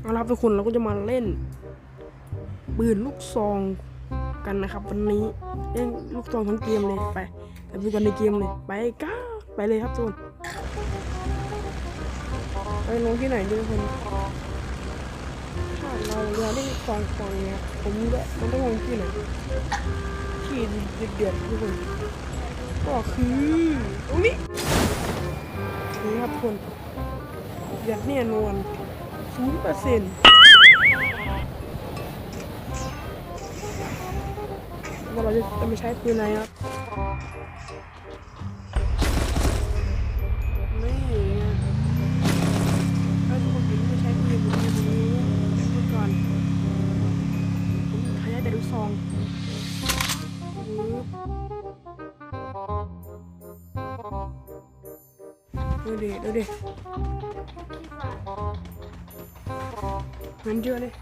เอาละทุกคนเราก็จะมาเล่นปืนลูกซองกันนะครับ วันนี้เล่นลูกซองทั้งเกมเลยไปไปดูกันในเกมเลยไปก้าไปเลยครับทุกคนไปลงที่ไหนดีทุกคนถ้าเราเรือเล่นซองซองเนี่ยผมก็มันต้องลงที่ไหนที่เดือดๆทุกคนก็คือตรงนี้นี่ครับทุกคน เดือดแน่นอนศูนย์เปอร์เซ็นต์เราจะจะไม่ใช้ปืนอะไรครับนี่ไงถ้าทุกคนเห็นไม่ใช้ปืนผมจะนี้เดี๋ยวพูดก่อนผมขยายแต่ลูกซอง ปึ๊บดูดิดูดิมันเยอะเลย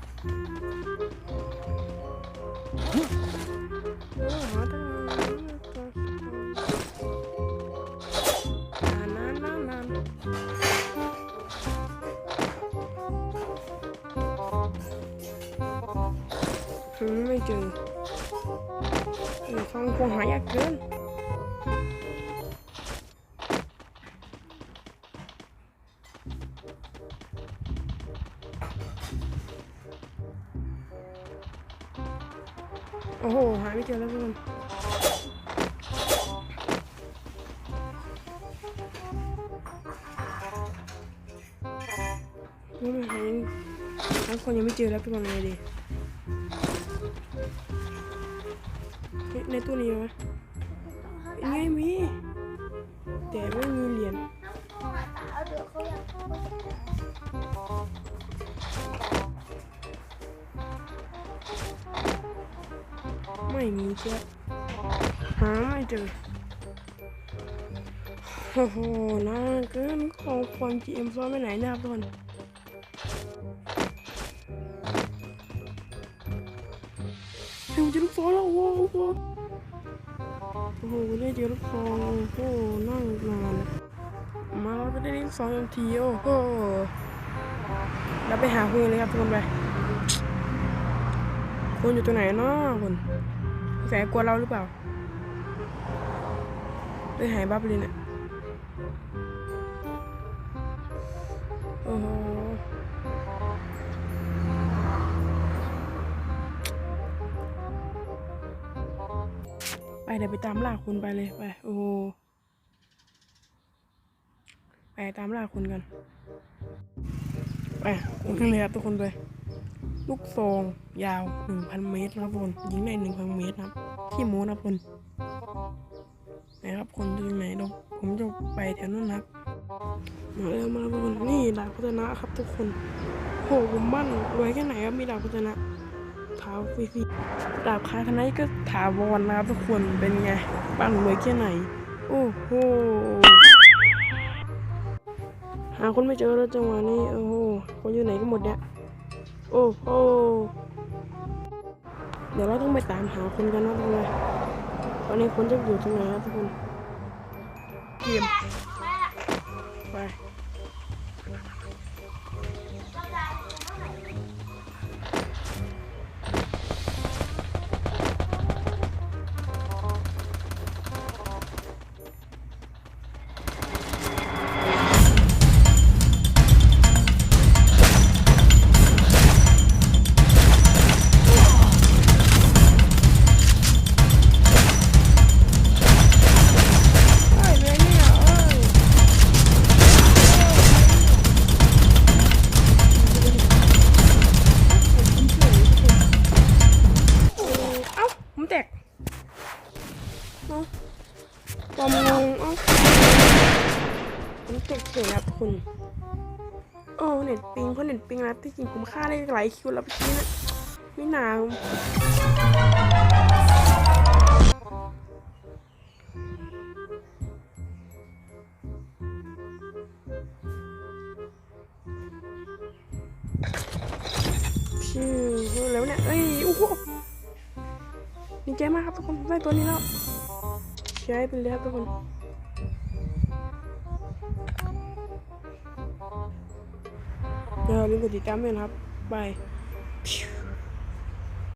โอ้โห หาไม่เจอแล้วทุกคนนี่มันหายังหาคนยังไม่เจอแล้วทุกคนเลยดิในในตู้นี้ไหมยังไงมี แต่ไม่มีเหรียญ ไม่มีเจ้าหาไม่เจอโอ้โหน่าเกินของความ GM ซ่อนไปไหนนะครับทุกคนเฮ้ยมันจะลูกซองแล้วโอ้โหโอ้โหได้เจอลูกซองโอ้โหนั่งนานมาแล้วก็ได้ลูกซองทันทีโอ้โหแล้วไปหาคุณเลยครับทุกคนไปคุณอยู่ตรงไหนเนาะคุณ แสกลัวเราหรือเปล่าไปหายบับเลยเนี่ยโอ้โหไปเดี๋ยวไปตามล่าคุณไปเลยไปโอ้โหไปตามล่าคุณกันไปคุณเลยครับทุกคนไปลูกซอง ยาวหนึ่งพันเมตรนะครับทุกคนยิงได้หนึ่งพันเมตรนะครับขี้โมนะครับคุณไหนครับคนอยู่ไหนเนาผมจะไปแถวนั้นนะครับมาแล้วมาแล้วคนนี่ดาบพัฒนะครับทุกคนโหผมมั่นรวยแค่ไหนครับมีดาบพัฒนะเท้าฟรีๆดาบคาคณะก็ถาวรนะครับทุกคนเป็นไงบ้านรวยแค่ไหน โอ้โหหาคนไม่เจอแล้วจังหวะนี้โอ้โหคนอยู่ไหนก็หมดเนี่ยโอ้โห ดี๋ยวเราต้องไปตามหาคนกันนะทุกคนตอนนี้คนจะอยู่ตรงไหนครับทุกคนเกมไป เฉยครับคุณ โอ้เน็ตปิงเพราะเน็ตปิงนะที่จริงผมฆ่าได้หลายคิวแล้วเมื่นะไม่นานชื่อแล้วเนี่ย เอ้ยโอ้โหดีใจมากครับทุกคนได้ตัวนี้แล้วใช้ไปเลยครับทุกคน อย่าลืมกดติดตามด้วยนะครับบาย